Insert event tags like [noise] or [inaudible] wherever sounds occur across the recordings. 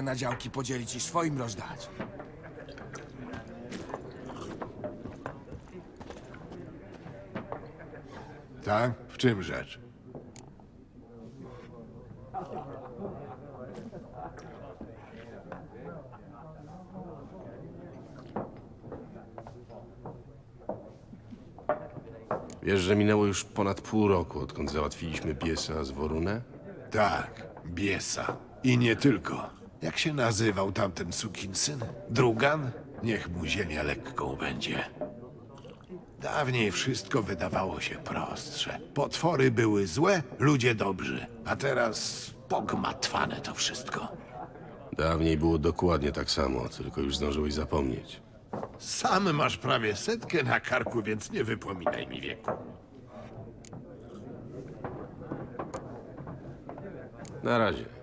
na działki podzielić i swoim rozdać. Tak? W czym rzecz? Wiesz, że minęło już ponad pół roku, odkąd załatwiliśmy Biesa z Worunę? Tak, Biesa. I nie tylko. Jak się nazywał tamten sukinsyn? Drugan? Niech mu ziemia lekką będzie. Dawniej wszystko wydawało się prostsze. Potwory były złe, ludzie dobrzy. A teraz pogmatwane to wszystko. Dawniej było dokładnie tak samo, tylko już zdążyłeś zapomnieć. Sam masz prawie setkę na karku, więc nie wypominaj mi wieku. Na razie.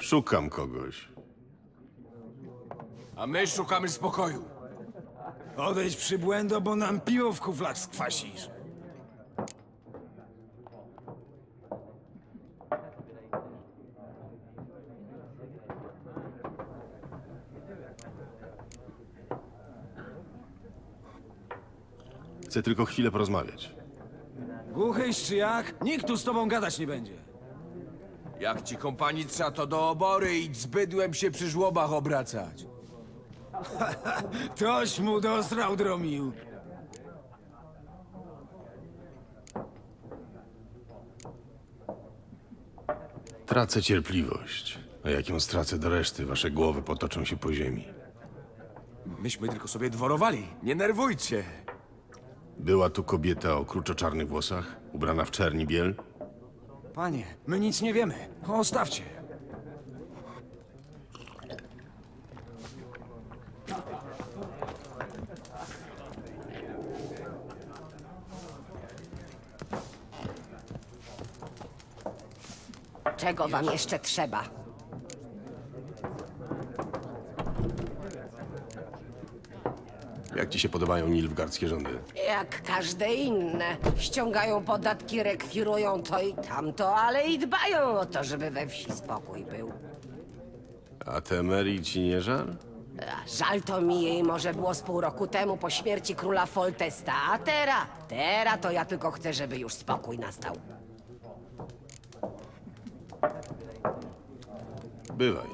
Szukam kogoś. A my szukamy spokoju. Odejdź przybłędo, bo nam piwo w kuflach skwasisz. Chcę tylko chwilę porozmawiać. Głuchyś czy jak? Nikt tu z tobą gadać nie będzie. Jak ci kompanii trza, to do obory i z bydłem się przy żłobach obracać. [laughs] Toś mu dosrał, dromił. Tracę cierpliwość. A jak ją stracę do reszty, wasze głowy potoczą się po ziemi. Myśmy tylko sobie dworowali. Nie nerwujcie. Była tu kobieta o kruczo-czarnych włosach, ubrana w czerni biel. Panie, my nic nie wiemy. Ostawcie. Czego wam jeszcze trzeba? Jak ci się podobają nilfgardzkie rządy? Jak każde inne. Ściągają podatki, rekwirują to i tamto, ale i dbają o to, żeby we wsi spokój był. A Temerii ci nie żal? A żal to mi jej może było z pół roku temu po śmierci króla Foltesta, a teraz, teraz to ja tylko chcę, żeby już spokój nastał. Bywaj.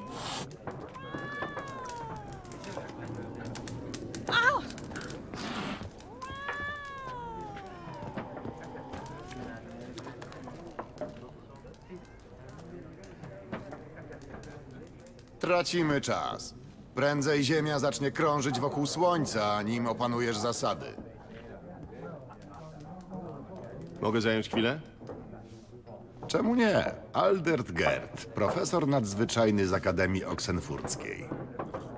Tracimy czas. Prędzej Ziemia zacznie krążyć wokół Słońca, nim opanujesz zasady. Mogę zająć chwilę? Czemu nie? Aldert Gerd, profesor nadzwyczajny z Akademii Oksenfurckiej.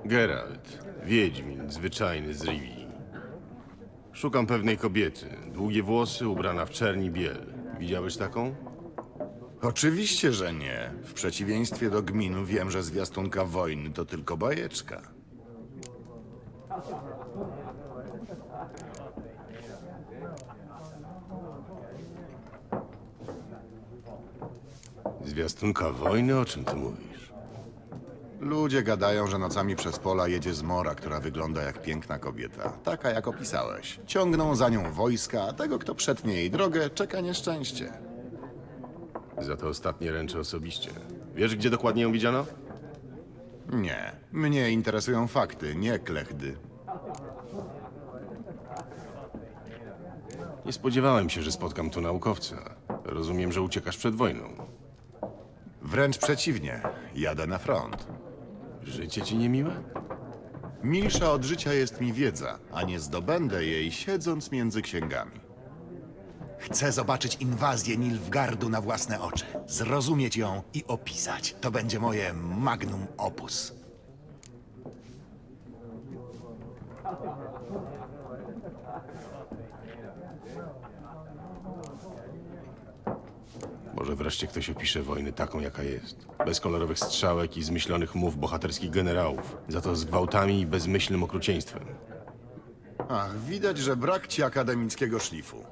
Geralt, wiedźmin, zwyczajny z Rivii. Szukam pewnej kobiety. Długie włosy, ubrana w czerni biel. Widziałeś taką? Oczywiście, że nie. W przeciwieństwie do gminu wiem, że zwiastunka wojny to tylko bajeczka. Zwiastunka wojny? O czym ty mówisz? Ludzie gadają, że nocami przez pola jedzie zmora, która wygląda jak piękna kobieta. Taka, jak opisałeś. Ciągną za nią wojska, a tego, kto przetnie jej drogę, czeka nieszczęście. Za to ostatnie ręczę osobiście. Wiesz, gdzie dokładnie ją widziano? Nie. Mnie interesują fakty, nie klechdy. Nie spodziewałem się, że spotkam tu naukowca. Rozumiem, że uciekasz przed wojną. Wręcz przeciwnie. Jadę na front. Życie ci niemiłe? Milsza od życia jest mi wiedza, a nie zdobędę jej siedząc między księgami. Chcę zobaczyć inwazję Nilfgardu na własne oczy, zrozumieć ją i opisać. To będzie moje magnum opus. Może wreszcie ktoś opisze wojnę taką, jaka jest. Bez kolorowych strzałek i zmyślonych mów bohaterskich generałów. Za to z gwałtami i bezmyślnym okrucieństwem. Ach, widać, że brak ci akademickiego szlifu.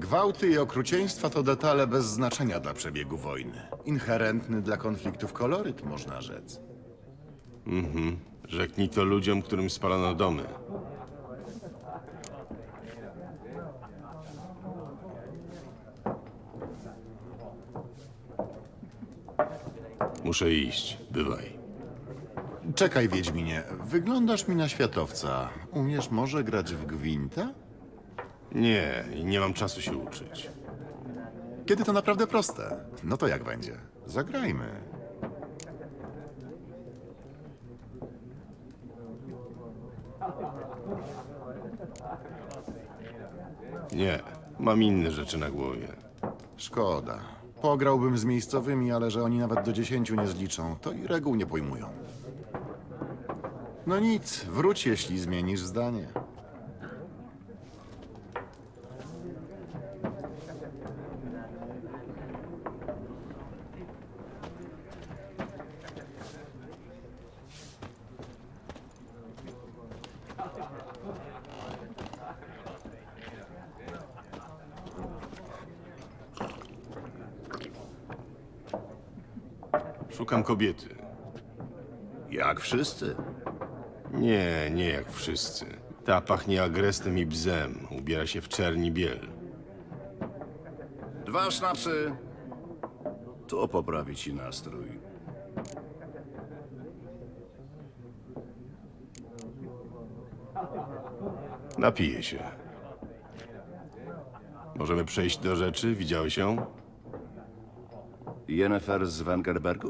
Gwałty i okrucieństwa to detale bez znaczenia dla przebiegu wojny. Inherentny dla konfliktów koloryt, można rzec. Rzeknij to ludziom, którym spalono domy. Muszę iść. Bywaj. Czekaj, Wiedźminie, wyglądasz mi na światowca. Umiesz może grać w gwinta? Nie, nie mam czasu się uczyć. Kiedy to naprawdę proste. No to jak będzie? Zagrajmy. Nie, mam inne rzeczy na głowie. Szkoda. Pograłbym z miejscowymi, ale że oni nawet do dziesięciu nie zliczą, to i reguł nie pojmują. No nic, wróć jeśli zmienisz zdanie. Szukam kobiety. Jak wszyscy. Nie, nie jak wszyscy. Ta pachnie agrestem i bzem. Ubiera się w czerni biel. Dwa sznapsy. To poprawi ci nastrój. Napiję się. Możemy przejść do rzeczy? Widziałeś ją? Jennefer z Wengerbergu?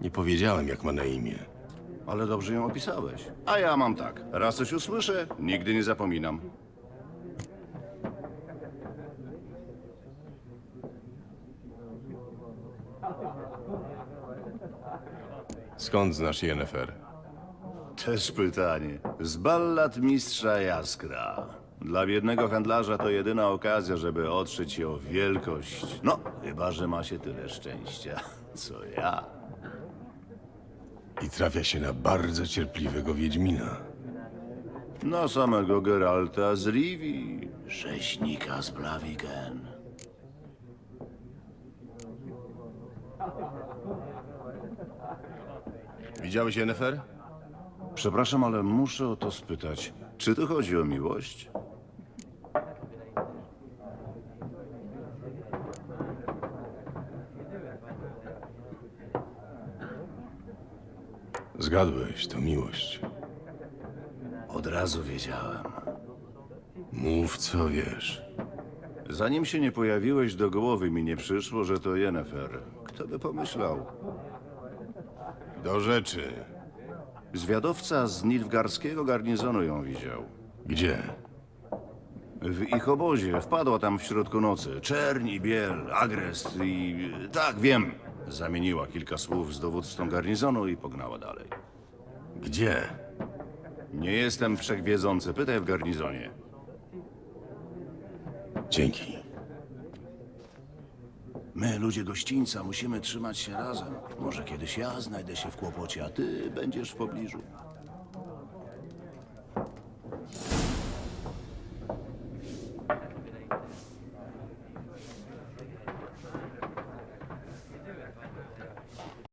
Nie powiedziałem, jak ma na imię. Ale dobrze ją opisałeś. A ja mam tak. Raz coś usłyszę, nigdy nie zapominam. Skąd znasz Yennefer? Też pytanie. Z ballad mistrza Jaskra. Dla biednego handlarza to jedyna okazja, żeby otrzeć się o wielkość. No, chyba, że ma się tyle szczęścia, [laughs] co ja. I trafia się na bardzo cierpliwego Wiedźmina. Na samego Geralta z Rivi, rzeźnika z Blaviken. Widziałeś Yennefer? Przepraszam, ale muszę o to spytać. Czy tu chodzi o miłość? Zgadłeś, to miłość. Od razu wiedziałem. Mów, co wiesz. Zanim się nie pojawiłeś, do głowy mi nie przyszło, że to Yennefer. Kto by pomyślał? Do rzeczy. Zwiadowca z Nilfgarskiego garnizonu ją widział. Gdzie? W ich obozie wpadła tam w środku nocy. Czerń i biel, agrest i... Tak, wiem. Zamieniła kilka słów z dowódcą garnizonu i pognała dalej. Gdzie? Nie jestem wszechwiedzący, pytaj w garnizonie. Dzięki. My, ludzie gościńca, musimy trzymać się razem. Może kiedyś ja znajdę się w kłopocie, a ty będziesz w pobliżu.